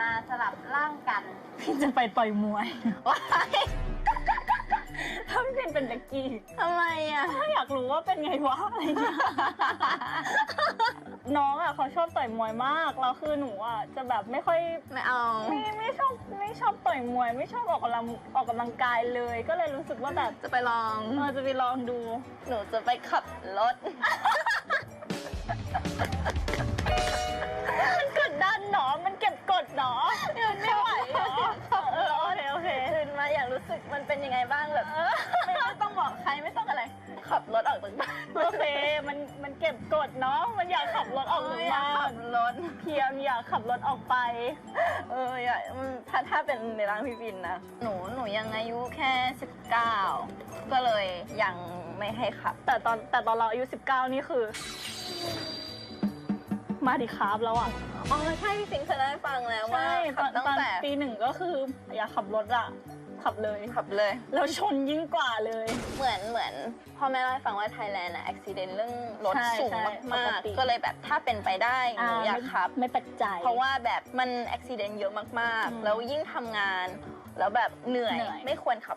มาสลับร่างกัน พี่จะไปต่อยมวยว้ายถ้าพี่เป็นเป็นเด็กกี้ทำไมอะถ้าอยากรู้ว่าเป็นไงวะอะไรเงี้ยน้องอะเขาชอบต่อยมวยมากแล้วคือหนูอะจะแบบไม่ค่อยไม่เอาไม่ไม่ชอบไม่ชอบต่อยมวย ไม่ชอบออกกำลังออกกำลังกายเลย ก็เลยรู้สึกว่าแบบจะไปลองเออจะไปลองดู หนูจะไปขับรถ สึกมันเป็นยังไงบ้างแบบไม่ไม่ต้องบอกใครไม่ต้องอะไร ขับรถออกจากบ้านโอเค มันมันเก็บกดเนาะ มันอยากขับรถออกจากอยากบ้าขันบรถเพียมอยากขับรถออกไป เอออยากอืมถ้าถ้าเป็นในร่างพี่บินนะ หนูหนูยังอายุแค่ 19 ก็เลยยังไม่ให้ขับ แต่ตอนแต่ตอนเราอายุ 19 นี่คือ มาดิคาบแล้วอะอ๋อใช่พี่สิงห์เคยเล่าให้ฟังแล้วว่าใช่ตขัอบนตั้งตอนแต่ปีหนึ่งก็คืออยากขับรถอะ ขับเลย ขับเลย แล้วชนยิ่งกว่าเลย เหมือนเหมือนพ่อแม่เล่าให้ฟังว่าไทยแลนด์อะอุบิเหตุเรื่องรถใช่สูงใช่มากปกติ ๆ ก็เลยแบบถ้าเป็นไปได้หนูอยากขับ ไม่แปลกใจเพราะว่าแบบมันอุบิเหตุเยอะมากอืมๆ แล้วยิ่งทำงาน แล้วแบบเหนื่อย เหนื่อย ไม่ควรขับ